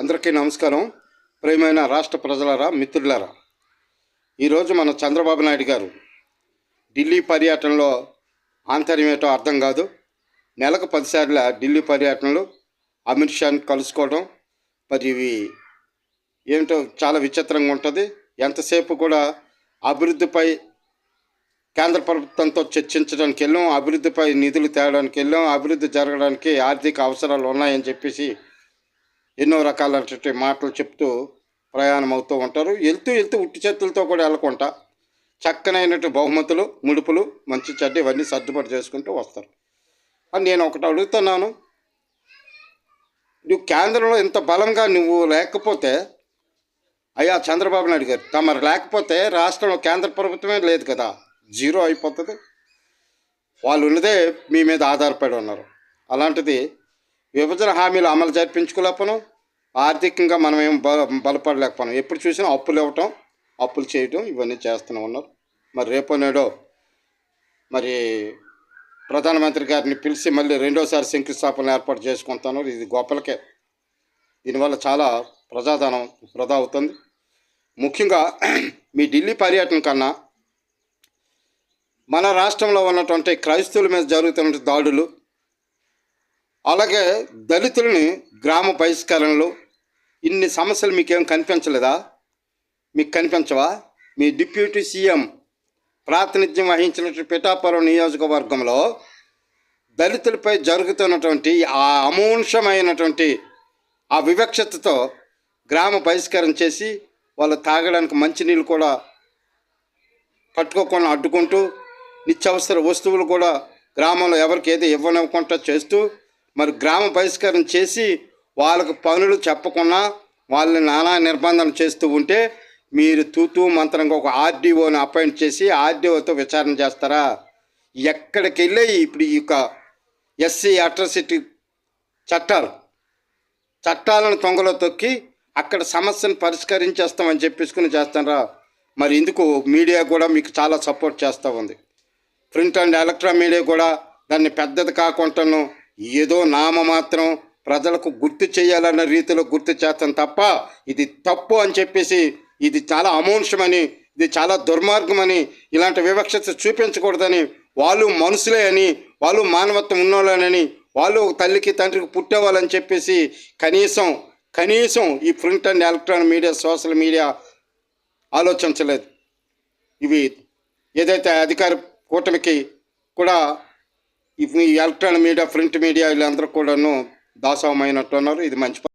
అందరికీ నమస్కారం. ప్రియమైన రాష్ట్ర ప్రజలరా మిత్రులారా. ఈరోజు మన చంద్రబాబు నాయుడు గారు ఢిల్లీ పర్యటనలో ఆంతర్యం ఏంటో అర్థం కాదు. నెలకు పదిసార్ల ఢిల్లీ పర్యటనలు అమిత్ షాని కలుసుకోవడం మరి ఇవి ఏమిటో చాలా విచిత్రంగా ఉంటుంది. ఎంతసేపు కూడా అభివృద్ధిపై కేంద్ర ప్రభుత్వంతో చర్చించడానికి వెళ్ళాం అభివృద్ధిపై నిధులు తేవడానికి వెళ్ళాం అభివృద్ధి జరగడానికి ఆర్థిక అవసరాలు ఉన్నాయని చెప్పేసి ఎన్నో రకాలైనటువంటి మాటలు చెప్తూ ప్రయాణం అవుతూ ఉంటారు. వెళ్తూ వెళ్తూ ఉట్టి చేతులతో కూడా వెళ్ళకుండా చక్కనైనటువంటి బహుమతులు ముడుపులు మంచి చెడ్డ ఇవన్నీ సర్దుబాటు చేసుకుంటూ వస్తారు. అని నేను ఒకటి అడుగుతున్నాను. నువ్వు కేంద్రంలో ఇంత బలంగా నువ్వు లేకపోతే అయ్యా చంద్రబాబు నాయుడు గారు తమరు లేకపోతే రాష్ట్రంలో కేంద్ర ప్రభుత్వమే లేదు కదా. జీరో అయిపోతుంది. వాళ్ళు ఉన్నదే మీ మీద ఆధారపడి ఉన్నారు. అలాంటిది విభజన హామీలు అమలు జరిపించుకోలేకపోను. ఆర్థికంగా మనం ఏం బల బలపడలేకపోయాం ఎప్పుడు చూసినా అప్పులు ఇవ్వటం అప్పులు చేయటం ఇవన్నీ చేస్తూనే ఉన్నారు. మరి రేపో నేడో మరి ప్రధానమంత్రి గారిని పిలిచి మళ్ళీ రెండోసారి శంకుస్థాపన ఏర్పాటు చేసుకుంటున్నారు ఇది గొప్పలకే. దీనివల్ల చాలా ప్రజాధనం వృధా అవుతుంది. ముఖ్యంగా మీ ఢిల్లీ పర్యటన కన్నా మన రాష్ట్రంలో ఉన్నటువంటి క్రైస్తవుల మీద జరుగుతున్న దాడులు అలాగే దళితులని గ్రామ బహిష్కరణలు ఇన్ని సమస్యలు మీకేం కనిపించలేదా? మీకు కనిపించవా? మీ డిప్యూటీ సీఎం ప్రాతినిధ్యం వహించినటువంటి పిఠాపురం నియోజకవర్గంలో దళితులపై జరుగుతున్నటువంటి ఆ అమూంషమైనటువంటి ఆ వివక్షతతో గ్రామ బహిష్కరణ చేసి వాళ్ళు తాగడానికి మంచినీళ్ళు కూడా పట్టుకోకుండా అడ్డుకుంటూ నిత్యావసర వస్తువులు కూడా గ్రామంలో ఎవరికి ఏది ఇవ్వనివ్వకుండా చేస్తూ మరి గ్రామ బహిష్కరణ చేసి వాళ్ళకు పనులు చెప్పకుండా వాళ్ళని నానా నిర్బంధం చేస్తూ ఉంటే మీరు తూతూ మంత్రంగా ఒక ఆర్డీఓని అపాయింట్ చేసి ఆర్డీఓతో విచారణ చేస్తారా? ఎక్కడికి వెళ్ళి ఇప్పుడు ఈ యొక్క ఎస్సీ అట్రాసిటీ చట్టాలు చట్టాలను తొంగలో తొక్కి అక్కడ సమస్యను పరిష్కరించేస్తామని చెప్పేసుకుని చేస్తారా మరి ఇందుకు మీడియా కూడా మీకు చాలా సపోర్ట్ చేస్తూ ఉంది. ప్రింట్ అండ్ ఎలక్ట్రా మీడియా కూడా దాన్ని పెద్దది కాకుండాను ఏదో నామ మాత్రం ప్రజలకు గుర్తు చేయాలన్న రీతిలో గుర్తు చేస్తాం తప్ప ఇది తప్పు అని చెప్పేసి ఇది చాలా అమౌంషమని ఇది చాలా దుర్మార్గమని ఇలాంటి వివక్షత చూపించకూడదని వాళ్ళు మనుషులే అని వాళ్ళు మానవత్వం ఉన్నోళ్ళని వాళ్ళు ఒక తల్లికి తండ్రికి పుట్టేవాళ్ళని చెప్పేసి కనీసం కనీసం ఈ print and electronic media social media ఆలోచించలేదు. ఇవి ఏదైతే అధికార కూటమికి కూడా ఈ ఎలక్ట్రానిక్ మీడియా ప్రింట్ మీడియా వీళ్ళందరూ కూడాను దాసోహమైనట్టున్నారు. ఇది మంచి